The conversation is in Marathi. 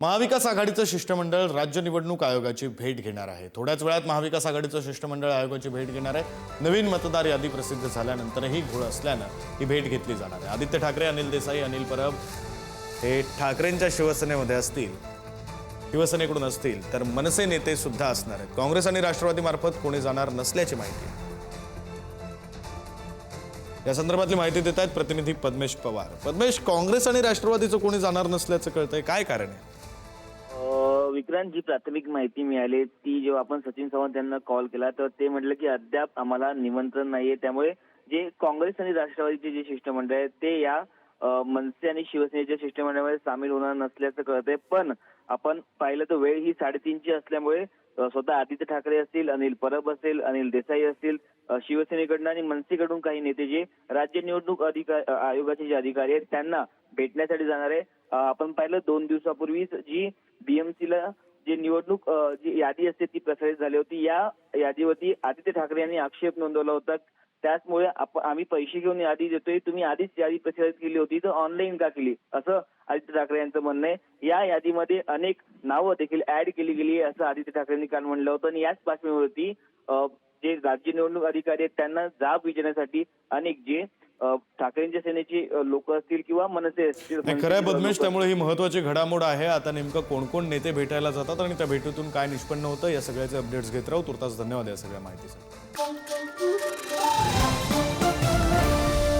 महाविकास आघाडीचं शिष्टमंडळ राज्य निवडणूक आयोगाची भेट घेणार आहे. थोड्याच वेळात महाविकास आघाडीचं शिष्टमंडळ आयोगाची भेट घेणार आहे. नवीन मतदार यादी प्रसिद्ध झाल्यानंतरही घोळ असल्यानं ही भेट घेतली जाणार आहे. आदित्य ठाकरे अनिल देसाई अनिल परब हे ठाकरेंच्या शिवसेनेमध्ये असतील शिवसेनेकडून असतील तर मनसे नेते सुद्धा असणार आहेत. काँग्रेस आणि राष्ट्रवादी मार्फत कोणी जाणार नसल्याची माहिती या संदर्भातली माहिती देत आहेत प्रतिनिधी पद्मेश पवार. पद्मेश काँग्रेस आणि राष्ट्रवादीचं कोणी जाणार नसल्याचं कळतंय. काय कारण आहे? विक्रांत जी प्राथमिक माहिती मिळाली ती जेव्हा आपण सचिन सावंत यांना कॉल केला तर ते म्हटलं की अद्याप आम्हाला निमंत्रण नाहीये. त्यामुळे जे काँग्रेस आणि राष्ट्रवादीचे जे शिष्टमंडळ आहे ते या मनसे आणि शिवसेनेच्या शिष्टमंडळामध्ये सामील होणार नसल्याचं कळतंय. पण आपण पाहिलं तर वेळ ही साडेतीनची असल्यामुळे स्वतः आदित्य ठाकरे असतील अनिल परब असेल अनिल देसाई असतील शिवसेनेकडनं आणि मनसेकडून काही नेते जे राज्य निवडणूक अधिकार आयोगाचे जे अधिकारी आहेत त्यांना भेटण्यासाठी जाणार आहे. आपण पाहिलं दोन दिवसापूर्वीच जी बीएमसीला जी निवडणूक जी यादी असते ती प्रसारित झाली होती. या यादीवरती आदित्य ठाकरे यांनी आक्षेप नोंदवला होता. त्याचमुळे आप- आम्ही पैसे घेऊन यादी देतोय. तुम्ही आधीच यादी प्रसिद्ध केली होती तर ऑनलाईन का केली? असं आदित्य ठाकरे यांचं म्हणणं आहे. या यादीमध्ये अनेक नावं देखील ऍड केली गेली आहे असं आदित्य ठाकरेंनी काल म्हणलं होतं. आणि याच पार्श्वभूमीवरती जे राज्य निवडणूक अधिकारी आहेत त्यांना जाब विचारण्यासाठी अनेक जे ठाकरेंच्या सेनेचे लोक असतील किंवा मनसे असतील नाही खरं आहे पद्मेश त्यामुळे ही महत्वाची घडामोड आहे. आता नेमकं कोण कोण नेते भेटायला जातात आणि त्या भेटीतून काय निष्पन्न होतं या सगळ्याचे अपडेट्स घेत राहू. तुर्तास धन्यवाद या सगळ्या माहितीसाठी.